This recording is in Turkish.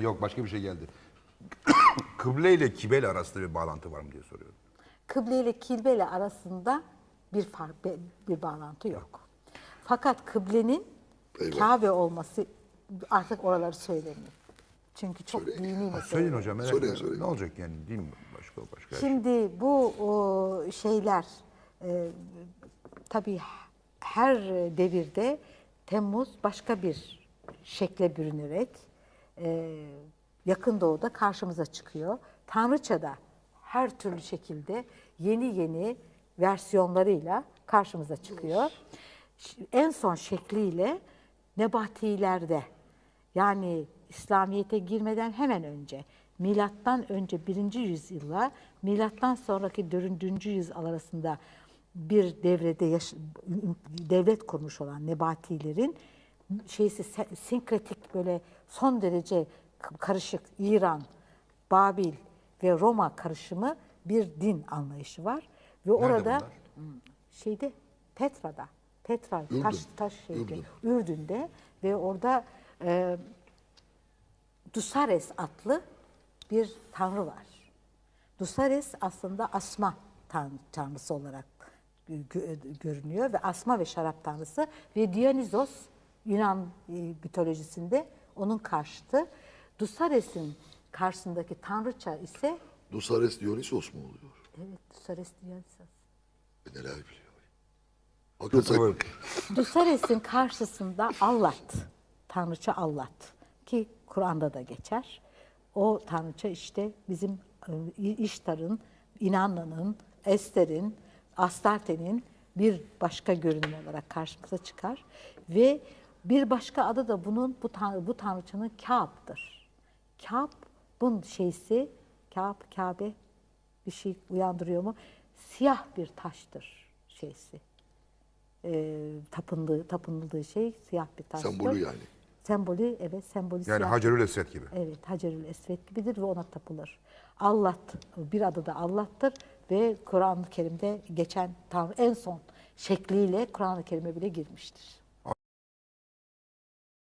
Yok başka bir şey geldi. Kıble ile kibele arasında bir bağlantı var mı diye soruyorum. Kıble ile kilbe ile arasında bir fark, bir, bir bağlantı yok. Fakat kıblenin Eyvah. Kabe olması artık oraları söylemiyor. Çünkü çok Söyleyin. dini mesele. Söyleyin hocam merak Söyleyin, söyleyin. Ne olacak yani değil mi? Başka başka. şey. Şimdi bu o, şeyler e, tabii her devirde Temmuz başka bir şekle bürünerek e, yakın doğuda karşımıza çıkıyor. Tanrıça'da her türlü şekilde yeni yeni versiyonlarıyla karşımıza çıkıyor. En son şekliyle Nebatilerde yani İslamiyet'e girmeden hemen önce milattan önce 1. yüzyılla milattan sonraki 4. yüzyıl arasında bir devrede devlet kurmuş olan Nebatilerin şeysi sinkretik böyle son derece karışık İran, Babil ve Roma karışımı bir din anlayışı var ve orada bunlar? Hmm, şeyde Petra'da Petra Ürdün. taş taş şeyde Ürdün. Ürdün'de ve orada e, Dusares adlı bir tanrı var. Dusares aslında asma tan- tanrısı olarak gö- görünüyor ve asma ve şarap tanrısı ve Dionysos Yunan e, mitolojisinde onun karşıtı. Dusares'in karşısındaki tanrıça ise Dusares Dionysos mu oluyor? evet Dusares Dionysos. E, neler biliyor. Hakikaten. Dusares'in karşısında Allat, tanrıça Allat ki Kur'an'da da geçer. O tanrıça işte bizim e, İştar'ın, İnanlı'nın, Ester'in, Astarte'nin bir başka görünüm olarak karşımıza çıkar. Ve bir başka adı da bunun bu, tan- bu tanrıçanın Kâb'dır. Kâb bunun şeysi, Kâb, Kabe bir şey uyandırıyor mu? Siyah bir taştır şeysi e, tapındığı, tapınıldığı şey siyah bir taştır. Sembolü yani. Sembolü evet sembolü Yani siyah. Hacerül Esved gibi. Evet Hacerül Esved gibidir ve ona tapılır. Allah bir adı da Allah'tır ve Kur'an-ı Kerim'de geçen Tanrı en son şekliyle Kur'an-ı Kerim'e bile girmiştir.